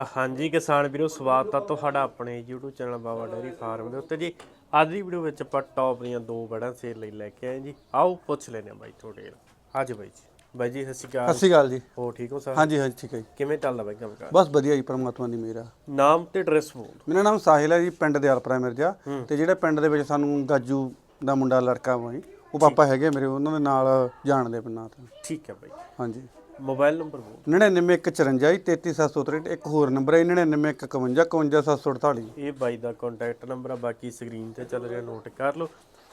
ਹਾਂਜੀ ਕਿਸਾਨ ਵੀਰੋ ਸਵਾਗਤ ਆ ਤੁਹਾਡਾ ਆਪਣੇ YouTube channel Baba dairy farm ਦੇ ਉੱਤੇ ਜੀ। ਅੱਜ ਦੀ ਵੀਡੀਓ ਵਿੱਚ ਆਪਾਂ ਟੌਪ ਦੀਆਂ ਦੋ ਬੜਾਂ ਸੇਲ ਲਈ ਲੈ ਕੇ ਆਏ ਜੀ। ਆਓ ਪੁੱਛ ਲੈਨੇ ਆ ਬਾਈ ਤੁਹਾਡੇ ਅੱਜ ਬਾਈ ਜੀ। ਬਾਈ ਜੀ ਸਤਿ ਸ਼੍ਰੀ ਸਤਿ ਅਕਾਲ ਸ਼੍ਰੀ ਅਕਾਲ ਜੀ। ਹੋ ਠੀਕ ਹੋ ਸਰ? ਹਾਂਜੀ ਹਾਂਜੀ ਠੀਕ ਹੈ ਜੀ। ਕਿਵੇਂ ਚੱਲਦਾ ਬਾਈ ਕੰਮਕਾਰ? ਬਸ ਵਧੀਆ ਜੀ ਪਰਮਾਤਮਾ ਦੀ ਮਿਹਰ ਆ। ਨਾਮ ਤੇ ਐਡਰੈਸ ਬੋਲ ਮੇਰਾ ਨਾਮ ਸਾਹਿਲ ਹੈ ਜੀ ਪਿੰਡ ਦੇ ਆਲਪਰਾ ਮਿਰਜਾ ਤੇ ਜਿਹੜੇ ਪਿੰਡ ਦੇ ਵਿੱਚ ਸਾਨੂੰ ਗਾਜੂ ਦਾ ਮੁੰਡਾ ਲੜਕਾ ਵਾ ਉਹ ਪਾਪਾ ਹੈਗੇ ਮੇਰੇ ਉਹਨਾਂ ਦੇ ਨਾਲ ਜਾਣਦੇ ਤੋਂ ਠੀਕ ਹੈ ਬਾਈ। ਹਾਂਜੀ। ਮੋਬਾਈਲ ਨੰਬਰ ਬੋਲ। 99154 ਜੀ 33763 ਇੱਕ ਹੋਰ ਨੰਬਰ ਹੈ 99151 51748 ਇਹ ਬਾਈ ਦਾ ਕੰਟੈਕਟ ਨੰਬਰ ਆ ਬਾਕੀ ਸਕਰੀਨ ਤੇ ਚੱਲ ਰਿਹਾ ਨੋਟ ਕਰ ਲਓ।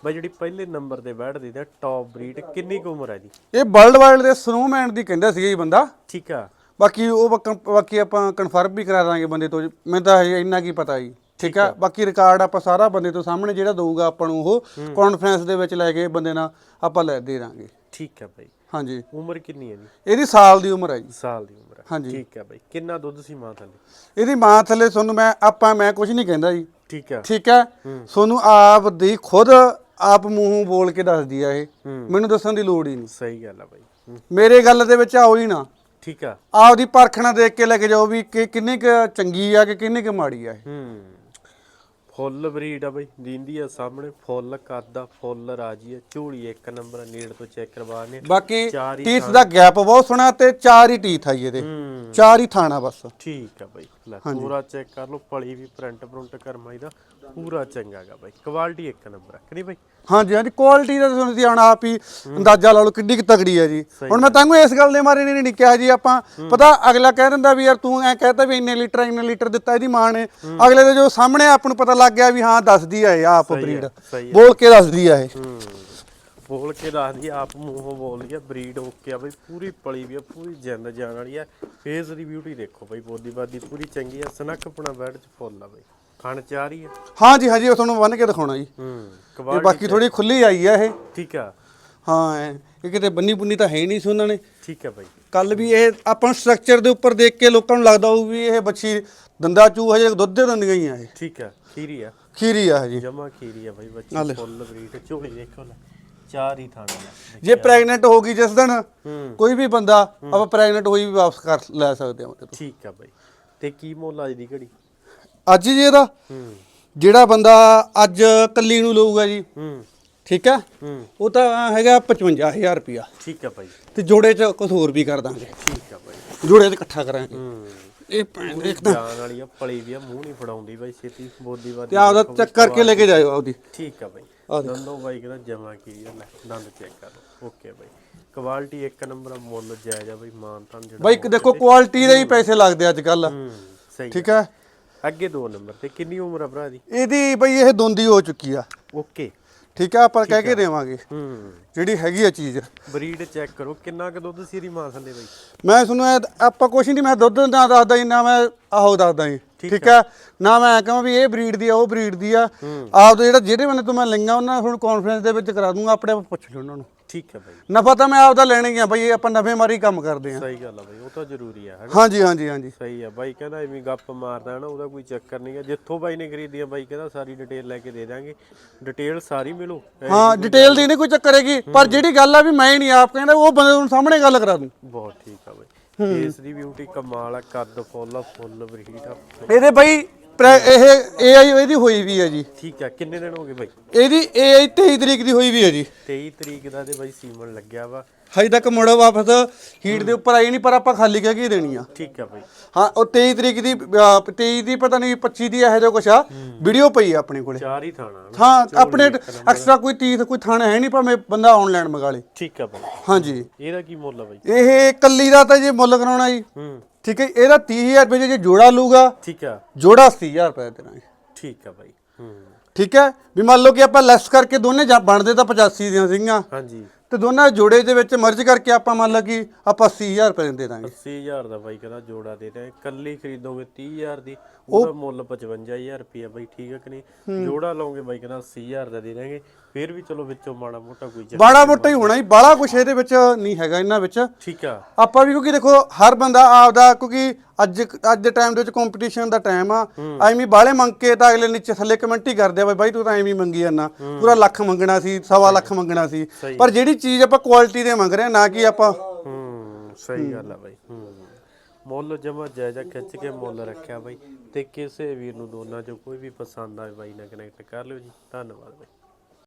ਬਾਈ ਜਿਹੜੀ ਪਹਿਲੇ ਨੰਬਰ ਤੇ ਬੈਠਦੀ ਦਾ ਟੌਪ ਬਰੀਡ ਕਿੰਨੀ ਕੁ ਉਮਰ ਹੈ ਜੀ? ਇਹ ਵਰਲਡ ਵਾਈਡ ਦੇ ਸਨੋਮੈਨ ਦੀ ਕਹਿੰਦਾ ਸੀ ਜੀ ਬੰਦਾ। ਠੀਕ ਆ। ਬਾਕੀ ਉਹ ਬਾਕ- ਆਪਾਂ ਕਨਫਰਮ ਵੀ ਕਰਾ ਦਾਂਗੇ ਬੰਦੇ ਤੋਂ। ਮੈਨੂੰ ਤਾਂ ਇੰਨਾ ਕੀ ਪਤਾ ਜੀ। ਠੀਕ ਆ? ਬਾਕੀ ਰਿਕਾਰਡ ਆਪਾਂ ਸਾਰਾ ਬੰਦੇ ਤੋਂ ਸਾਹਮਣੇ ਜਿਹੜਾ ਦਊਗਾ ਆਪਾਂ ਨੂੰ ਉਹ ਕਾਨਫਰੰਸ ਦੇ ਵਿੱਚ ਲੈ ਕੇ ਬੰਦੇ ਨਾਲ ਆਪਾਂ ਲੈ ਦੇ ਦਾਂਗੇ। ਠੀਕ ਹੈ ਬਾਈ। ਹਾਂਜੀ। ਉਮਰ ਕਿੰਨੀ ਹੈ ਜੀ? ਇਹਦੀ ਸਾਲ ਦੀ ਉਮਰ ਹੈ ਜੀ। ਸਾਲ ਦੀ ਉਮਰ ਹੈ। ਹਾਂਜੀ। ਠੀਕ ਹੈ ਬਾਈ। ਕਿੰਨਾ ਦੁੱਧ ਸੀ ਮਾਂ ਥੱਲੇ? ਇਹਦੀ ਮਾਂ ਥੱਲੇ ਤੁਹਾਨੂੰ ਮੈਂ ਆਪਾਂ ਮੈਂ ਕੁਝ ਨਹੀਂ ਕਹਿੰਦਾ ਜੀ। ਠੀਕ ਆ ਠੀਕ ਹੈ? ਤੁਹਾਨੂੰ ਆਪ ਦੀ ਖੁਦ ਆਪ ਮੂੰਹੋਂ ਬੋਲ ਕੇ ਦੱਸਦੀ ਆ ਇਹ। ਮੈਨੂੰ ਦੱਸਣ ਦੀ ਲੋੜ ਹੀ ਨਹੀਂ। ਸਹੀ ਗੱਲ ਆ ਬਾਈ। ਹੂੰ, ਮੇਰੇ ਗੱਲ ਦੇ ਵਿੱਚ ਆਓ ਹੀ ਨਾ। ਠੀਕ ਆ। ਆਪਦੀ ਪਰਖਣਾ ਦੇਖ ਕੇ ਲੈ ਕੇ ਜਾਓ ਵੀ ਕਿ ਕਿੰਨੀ ਕੁ ਚੰਗੀ ਆ ਕਿ ਕਿੰਨੀ ਕੁ ਮਾੜੀ ਆ ਇਹ। ਹੂੰ। ਫੁੱਲ ਬਰੀਡ ਆ ਬਾਈ ਦਿੰਦੀ ਆ ਸਾਹਮਣੇ ਫੁੱਲ ਕਰਦਾ ਫੁੱਲ ਰਾਜੀ ਆ ਝੋਲੀ ਇੱਕ ਨੰਬਰ ਨੇੜ ਤੋਂ ਚੈੱਕ ਕਰਵਾਣੇ ਬਾਕੀ ਟੀਥ ਦਾ ਗੈਪ ਬਹੁਤ ਸੋਹਣਾ ਤੇ ਚਾਰ ਹੀ ਟੀਥ ਆ ਇਹਦੇ। ਚਾਰ ਹੀ ਥਾਣਾ ਬਸ। ਠੀਕ ਆ ਬਾਈ ਲੈ ਪੂਰਾ ਚੈੱਕ ਕਰ ਲਓ ਪਲੀ ਵੀ ਪ੍ਰਿੰਟ ਪ੍ਰਿੰਟ ਕਰਮਾਈ ਦਾ ਪੂਰਾ ਚੰਗਾ ਗਾ ਬਾਈ ਕੁਆਲਿਟੀ ਇੱਕ ਨੰਬਰ ਆ ਕਿ ਨਹੀਂ ਬਾਈ? ਹਾਂਜੀ ਹਾਂਜੀ ਕੁਆਲਿਟੀ ਦਾ ਤੁਹਾਨੂੰ ਤੁਸੀਂ ਹੁਣ ਆਪ ਹੀ ਅੰਦਾਜ਼ਾ ਲਾ ਲਓ ਕਿੱਡੀ ਕੁ ਤਗੜੀ ਹੈ ਜੀ। ਹੁਣ ਮੈਂ ਤਾਂಗೂ ਇਸ ਗੱਲ ਦੇ ਮਾਰੇ ਨਹੀਂ ਨਹੀਂ ਕਿਹਾ ਜੀ ਆਪਾਂ। ਪਤਾ ਅਗਲਾ ਕਹਿ ਦਿੰਦਾ ਵੀ ਯਾਰ ਤੂੰ ਐ ਕਹਤਾ ਵੀ ਇੰਨੇ ਲੀਟਰ ਇੰਨੇ ਲੀਟਰ ਦਿੱਤਾ ਇਹਦੀ ਮਾਂ ਨੇ। ਅਗਲੇ ਦੇ ਜੋ ਸਾਹਮਣੇ ਆਪ ਨੂੰ ਪਤਾ ਲੱਗ ਗਿਆ ਵੀ ਹਾਂ ਦੱਸਦੀ ਆ ਇਹ ਆਪ ਬਰੀਡ। ਬੋਲ ਕੇ ਦੱਸਦੀ ਆ ਇਹ। ਬੋਲ ਕੇ ਦੱਸਦੀ ਆਪ ਮੂੰਹੋਂ ਬੋਲਦੀ ਆ ਬਰੀਡ ਓਕੇ ਆ ਬਈ ਪੂਰੀ ਪਲੀ ਵੀ ਆ ਪੂਰੀ ਜਿੰਦ ਜਾਣ ਵਾਲੀ ਆ। ਫੇਸ ਦੀ ਬਿਊਟੀ ਦੇਖੋ ਬਈ ਬੋਦੀ ਬਾਦੀ ਪੂਰੀ ਚੰਗੀ ਆ ਸਨੱਖਪਣਾ ਬੈਡ ਚ ਫੁੱਲ ਆ ਬਈ। ਖਾਣ ਚਾਹ ਰਹੀ ਆ ਹਾਂਜੀ ਹਾਂਜੀ ਉਹ ਤੁਹਾਨੂੰ ਬੰਨ ਕੇ ਦਿਖਾਉਣਾ ਜੀ। ਹੂੰ ਇਹ ਬਾਕੀ ਥੋੜੀ ਖੁੱਲੀ ਆਈ ਆ ਇਹ। ਠੀਕ ਆ। ਹਾਂ ਇਹ ਕਿਤੇ ਬੰਨੀ ਬੁੰਨੀ ਤਾਂ ਹੈ ਹੀ ਨਹੀਂ ਸੀ ਉਹਨਾਂ ਨੇ। ਠੀਕ ਆ ਬਾਈ। ਕੱਲ ਵੀ ਇਹ ਆਪਾਂ ਸਟਰਕਚਰ ਦੇ ਉੱਪਰ ਦੇਖ ਕੇ ਲੋਕਾਂ ਨੂੰ ਲੱਗਦਾ ਹੋਊ ਵੀ ਇਹ ਬੱਚੀ ਦੰਦਾ ਚੂ ਹਜੇ ਦੁੱਧ ਦੇ ਦਿੰਦੀਆਂ ਹੀ ਆ ਇਹ। ਠੀਕ ਆ ਖੀਰੀ ਆ। ਖੀਰੀ ਆ ਜੀ। ਜਮਾ ਖੀਰੀ ਆ ਬਾਈ ਬੱਚੀ ਫੁੱਲ ਬਰੀਡ ਝੋਲੀ ਦੇਖੋ ਲੈ ਚਾਰ ਹੀ ਥਾਣਾ ਜੇ ਪ੍ਰੈਗਨੈਂਟ ਹੋ ਗਈ ਜਿਸ ਦਿਨ ਹੂੰ। ਕੋਈ ਵੀ ਬੰਦਾ ਆਪਾਂ ਪ੍ਰੈਗਨੈਂਟ ਹੋਈ ਵੀ ਵਾਪਸ ਕਰ ਲੈ ਸਕਦੇ ਹਾਂ ਤੋਂ। ਠੀਕ ਆ ਬਾਈ। ਤੇ ਕੀ ਮੁੱਲ ਅੱਜ ਦੀ ਘੜੀ? ਅੱਜ ਜੀ ਇਹਦਾ। ਹੂੰ ਜਿਹੜਾ ਬੰਦਾ ਅੱਜ ਕੱਲੀ ਨੂੰ ਲਊਗਾ ਜੀ। ਹੂੰ। ਠੀਕ ਹੈ? ਹੂੰ। ਉਹ ਤਾਂ ਹੈਗਾ 55000 ਰੁਪਿਆ ਠੀਕ ਆ ਬਾਈ ਤੇ ਜੋੜੇ 'ਚ ਕੁਝ ਹੋਰ ਵੀ ਕਰ ਦਾਂਗੇ। ਠੀਕ ਆ ਬਾਈ ਜੋੜੇ 'ਤੇ ਇਕੱਠਾ ਕਰਾਂਗੇ। ਹੂੰ। ਇਹ ਭੈਣ ਦੇ ਜਾਨ ਵਾਲੀ ਆ ਪਲੀ ਵੀ ਆ ਮੂੰਹ ਨਹੀਂ ਫੜਾਉਂਦੀ ਬਾਈ ਛੇਤੀ ਬੋਦੀ ਬਾਦੀ ਤੇ ਆਪਦਾ ਚੈੱਕ ਕਰਕੇ ਲੈ ਕੇ ਜਾਇਓ ਆਪਦੀ। ਠੀਕ ਆ ਬਾਈ। ਦੰਦੋਂ ਬਾਈ ਕਹਿੰਦਾ ਜਮਾ ਕੀ ਆ ਲੈ ਦੰਦ ਚੈੱਕ ਕਰ ਲਓ। ਓਕੇ ਬਾਈ ਕੁਆਲਿਟੀ ਇੱਕ ਨੰਬਰ ਆ ਮੁੱਲ ਜਾਇਜ਼ ਆ ਬਾਈ ਮਾਨ ਤਾਂ ਜਿਹੜਾ ਬਾਈ ਦੇਖੋ ਕੁਆਲਿਟੀ ਦੇ ਹੀ ਪੈਸੇ ਲੱਗਦੇ ਅੱਜ ਕੱਲ ਹੂੰ ਸਹੀ ਠੀਕ ਹੈ? ਅੱਗੇ ਦੋ ਨੰਬਰ ਤੇ ਕਿੰਨੀ ਉਮਰ ਆ ਭਰਾ ਦੀ? ਇਹਦੀ ਬਈ ਇਹ ਦੋਂਦੀ ਹੋ ਚੁੱਕੀ ਆ। ਓਕੇ। ਠੀਕ ਆ ਆਪਾਂ ਕਹਿ ਕੇ ਦੇਵਾਂਗੇ। ਹੂੰ। ਜਿਹੜੀ ਹੈਗੀ ਆ ਚੀਜ਼। ਬਰੀਡ ਚੈੱਕ ਕਰੋ ਕਿੰਨਾ ਕੁ ਦੁੱਧ ਸੀ ਇਹਦੀ ਮਾਂ ਥੱਲੇ ਬਾਈ? ਮੈਂ ਤੁਹਾਨੂੰ ਇਹ- ਆਪਾਂ ਕੁਛ ਨਹੀਂ ਮੈਂ ਦੁੱਧ ਨਾ ਦੱਸਦਾ ਜੀ ਨਾ ਮੈਂ ਆਹੋ ਦੱਸਦਾ ਜੀ। ਠੀਕ ਆ। ਨਾ ਮੈਂ ਕਹਾਂ ਵੀ ਇਹ ਬਰੀਡ ਦੀ ਆ ਉਹ ਬਰੀਡ ਦੀ ਆ। ਆਪ ਦੇ ਜਿਹੜਾ ਜਿਹੜੇ ਬੰਦੇ ਤੋਂ ਮੈਂ ਲਈਆਂ ਉਹਨਾਂ ਨੂੰ ਕਾਨਫਰੰਸ ਦੇ ਵਿੱਚ ਕਰਾ ਦੂੰਗਾ ਆਪਣੇ ਆਪ ਪੁੱਛ ਲਿਓ ਉਹਨਾਂ ਨੂੰ। ਠੀਕ ਆ ਬਾਈ। ਨਫਾ ਤਾਂ ਮੈਂ ਆਪਦਾ ਲੈਣਾ ਹੀ ਆ ਬਈ ਇਹ ਆਪਾਂ ਨਫੇ ਮਾਰੀ ਕੰਮ ਕਰਦੇ ਆ। ਸਹੀ ਗੱਲ ਆ ਬਾਈ ਉਹ ਤਾਂ ਜ਼ਰੂਰੀ ਆ ਹਨਾ ਹਾਂਜੀ ਹਾਂਜੀ ਹਾਂਜੀ। ਸਹੀ ਆ ਬਾਈ ਕਹਿੰਦਾ ਐਵੇਂ ਗੱਪ ਮਾਰਦਾ ਨਾ ਉਹਦਾ ਕੋਈ ਚੱਕਰ ਨਹੀਂ ਆ। ਜਿੱਥੋਂ ਬਾਈ ਨੇ ਖਰੀਦੀਆਂ ਬਾਈ ਕਹਿੰਦਾ ਸਾਰੀ ਡਿਟੇਲ ਲੈ ਕੇ ਦੇ ਦਾਂਗੇ। ਡਿਟੇਲ ਸਾਰੀ ਮਿਲੂ। ਹਾਂ ਡਿਟੇਲ ਦੀ ਨਹੀਂ। ਕੋਈ ਚੱਕਰ ਹੈਗੀ ਪਰ ਜਿਹੜੀ ਗੱਲ ਆ ਵੀ ਮੈਂ ਹੀ ਨਹੀਂ ਆਪ ਕਹਿੰਦਾ ਉਹ ਬੰਦੇ ਨੂੰ ਸਾਹਮਣੇ ਗੱਲ ਕਰਾ ਦੂੰ। ਬਹੁਤ ਠੀਕ ਫੇਸ ਦੀ ਬਿਊਟੀ ਕਮਾਲ ਆ ਕੱਦ ਫੁੱਲ ਆ ਫੁੱਲ ਬਰੀਡ ਆ। ਇਹਦੇ ਬਈ ਪ੍ਰੈ- ਇਹ ਏਆਈ ਇਹਦੀ ਹੋਈ ਵੀ ਹੈ ਜੀ। ਠੀਕ ਆ ਕਿੰਨੇ ਦਿਨ ਹੋ ਗਏ ਬਾਈ? ਇਹਦੀ ਏਆਈ 23 ਤਰੀਕ ਦੀ ਹੋਈ ਵੀ ਹੈ ਜੀ। 23 ਤਰੀਕ ਦਾ ਤੇ ਬਾਈ ਸੀਮਨ ਲੱਗਿਆ ਵਾ। ਹਜੇ ਤੱਕ ਮੁੜੋ ਵਾਪਸ ਹੀਟ ਦੇ ਉੱਪਰ ਆਈ ਨਹੀਂ ਪਰ ਆਪਾਂ ਖਾਲੀ ਕਹਿ ਕੇ ਹੀ ਦੇਣੀ ਆ। ਠੀਕ ਆ ਬਾਈ। ਹਾਂ ਉਹ 23 ਤਰੀਕ ਦੀ ਅਹ, 23 ਦੀ ਪਤਾ ਨਹੀਂ 25 ਦੀ ਇਹੋ ਜਿਹਾ ਕੁਛ ਆ। ਵੀਡੀਓ ਪਈ ਆ ਆਪਣੇ ਕੋਲੇ। ਚਾਰ ਹੀ ਥਾਣਾ? ਹਾਂ ਆਪਣੇ ਐਕਸਟਰਾ ਕੋਈ ਤੀਥ ਕੋਈ ਥਾਣਾ ਹੈ ਨਹੀਂ ਭਾਵੇਂ ਬੰਦਾ ਆਨਲਾਈਨ ਮੰਗਾ ਲੇ। ਠੀਕ ਆ ਬਾਈ। ਹਾਂਜੀ। ਇਹਦਾ ਕੀ ਮੁੱਲ ਆ ਬਾਈ? ਇਹ ਕੱਲੀ ਦਾ ਤਾਂ ਜੇ ਮੁੱਲ ਕਰਾਉਣਾ ਜੀ। ਹੂੰ। ਠੀਕ ਹੈ ਇਹਦਾ 30000 ਰੁਪਏ ਜੇ ਜੋੜਾ ਲੂਗਾ ਠੀਕ ਆ। ਜੋੜਾ 80000 ਰੁਪਏ ਦੇਣਾ ਠੀਕ ਆ ਬਾਈ। ਹੂੰ। ਠੀਕ ਹੈ? ਵੀ ਮੰਨ ਲਓ ਕਿ ਆਪਾਂ ਲੈਸ ਕਰਕੇ ਦੋਨੇ ਬਣਦੇ ਤਾਂ 85 ਦੀਆਂ ਸੀਗੀਆਂ। ਹਾਂਜੀ। ਤੇ ਦੋਨਾਂ ਜੋੜੇ ਦੇ ਵਿੱਚ ਮਰਜ ਕਰਕੇ ਆਪਾਂ ਮੰਨ ਲਾ ਕਿ ਆਪਾਂ 80000 ਰੁਪਏ ਦੇ ਦਾਂਗੇ। 80000 ਦਾ ਬਾਈ ਕਹਿੰਦਾ ਜੋੜਾ ਦੇ ਦੇ ਕੱਲੀ ਖਰੀਦੋਗੇ 30000 ਦੀ ਉਹਦਾ ਮੁੱਲ 55000 ਰੁਪਿਆ ਬਾਈ ਠੀਕ ਹੈ ਕਿ ਨਹੀਂ? ਜੋੜਾ ਲਓਗੇ ਬਾਈ ਕਹਿੰਦਾ 80000 ਦਾ ਦੇ ਦਾਂਗੇ ਫਿਰ ਵੀ ਚਲੋ ਵਿੱਚੋਂ ਮਾੜਾ ਮੋਟਾ ਕੋਈ ਚੱਕਰ ਬਾੜਾ ਮੋਟਾ ਹੀ ਹੋਣਾ। ਜੀ ਬਾਲਾ ਕੁਛ ਇਹਦੇ ਵਿੱਚ ਨਹੀਂ ਹੈਗਾ ਇਹਨਾਂ ਵਿੱਚ। ਠੀਕ ਆ। ਆਪਾਂ ਵੀ ਕਿਉਂਕਿ ਦੇਖੋ ਹਰ ਬੰਦਾ ਆਪਦਾ ਕਿਉਂਕਿ ਅੱਜ ਅੱਜ ਦੇ ਟਾਈਮ ਦੇ ਵਿੱਚ ਕੰਪੀਟੀਸ਼ਨ ਦਾ ਟਾਈਮ ਆ। ਐਵੇਂ ਬਾਲੇ ਮੰਗ ਕੇ ਤਾਂ ਅਗਲੇ ਨੀਚੇ ਥੱਲੇ ਕਮੈਂਟ ਹੀ ਕਰਦੇ ਆ ਬਈ ਤੂੰ ਤਾਂ ਐਵੇਂ ਹੀ ਮੰਗੀ ਜਾਂਦਾ। ਪੂਰਾ ਲੱਖ ਮੰਗਣਾ ਸੀ ਸਵਾ ਲੱਖ ਮੰਗਣਾ ਸੀ। ਪਰ ਜਿਹੜੀ ਚੀਜ਼ ਆਪਾਂ ਕੁਆਲਿਟੀ ਦੇ ਮੰਗ ਰਹੇ ਆ ਨਾ ਕਿ ਆਪਾਂ ਹੂੰ, ਸਹੀ ਗੱਲ ਆ ਬਾਈ। ਹੂੰ, ਮੁੱਲ ਜਮਾ ਜਾਇਜ਼ਾ ਖਿੱਚ ਕੇ ਮੁੱਲ ਰੱਖਿਆ ਬਾਈ, ਤੇ ਕਿਸੇ ਵੀਰ ਨੂੰ ਦੋਨਾਂ ਚੋਂ ਕੋਈ ਵੀ ਪਸੰਦ ਆਵੇ ਬਾਈ ਨਾਲ ਕਨੈਕਟ ਕਰ ਲਿਓ ਜੀ। ਧੰਨਵਾਦ ਬਾਈ।